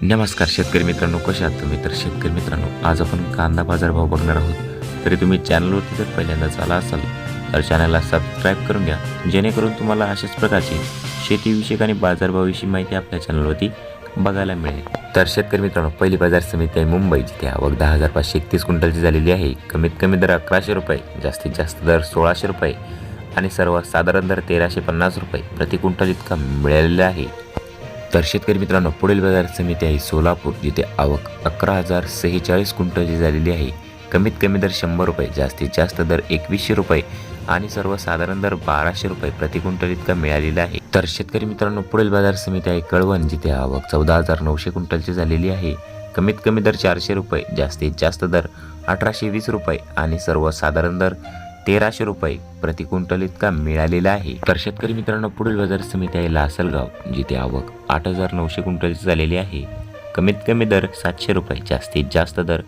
नमस्कार शेतकरी मित्रांनो कसे आहात तुम्ही? तर शेतकरी मित्रांनो आज आपण कांदा बाजार भाव बघणार आहोत. तरी तुम्ही चॅनलवरती जर पहिल्यांदाच आला असाल तर चॅनलला सबस्क्राईब करून घ्या जेणेकरून तुम्हाला अशाच प्रकारची शेतीविषयक आणि बाजारभावाविषयी माहिती आपल्या चॅनलवरती बघायला मिळेल. तर शेतकरी मित्रांनो पहिली बाजार समिती आहे मुंबई जिथे आवक दहा हजार पाचशे एकतीस क्विंटलची झालेली आहे. कमीत कमी दर अकराशे रुपये जास्तीत जास्त दर सोळाशे रुपये आणि सर्वात साधारण दर तेराशे पन्नास रुपये प्रति क्विंटल इतका मिळालेला आहे. तर शेतकरी मित्रांनो पुढील बाजार समिती आहे सोलापूर जिथे आवक अकरा हजार सेहेचाळीस क्विंटलची झालेली आहे. कमीत कमी दर शंभर रुपये जास्तीत जास्त दर एकवीसशे रुपये आणि सर्वसाधारण दर बाराशे रुपये प्रति क्विंटल इतका मिळालेला आहे. तर शेतकरी मित्रांनो पुढील बाजार समिती आहे कळवण जिथे आवक चौदा हजार नऊशे क्विंटलची झालेली आहे. कमीत कमी दर चारशे रुपये जास्तीत जास्त दर अठराशे वीस रुपये आणि सर्वसाधारण दर तेराशे रुपये प्रति क्विंटल इतका मिळालेला आहे. तर शेतकरी मित्रांनो पुढील बाजार समिती आहे लासलगाव जिथे आवक आठ हजार नऊशे क्विंटलची झालेली आहे. कमीत कमी दर सातशे रुपये जास्तीत जास्त दर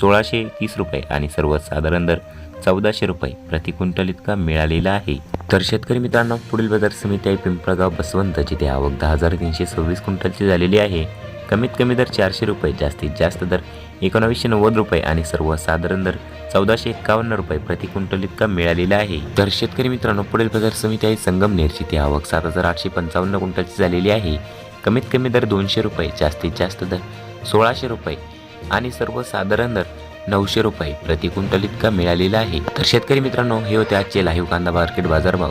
सोळाशे तीस रुपये आणि सर्वसाधारण दर चौदाशे रुपये प्रति क्विंटल इतका मिळालेला आहे. तर शेतकरी मित्रांनो पुढील बाजार समिती आहे पिंपळगाव बसवंत जिथे आवक दहा हजार तीनशे सव्वीस क्विंटलची झालेली आहे. कमीत कमी दर चारशे रुपये जास्तीत जास्त दर एकोणावीसशे नव्वद रुपये आणि सर्वसाधारण दर चौदाशे एक्कावन्न रुपये प्रति क्विंटल इतका मिळालेला आहे. तर शेतकरी मित्रांनो पुढील बाजार समिती आहे संगमनेरची ती आवक सात हजार आठशे पंचावन्न क्विंटलची झालेली आहे. कमीत कमी दर दोनशे रुपये जास्तीत जास्त दर सोळाशे रुपये आणि सर्वसाधारण दर नऊशे रुपये प्रति क्विंटल इतका मिळालेला आहे. तर शेतकरी मित्रांनो हे होते आजचे लाईव्ह कांदा मार्केट बाजारभाव.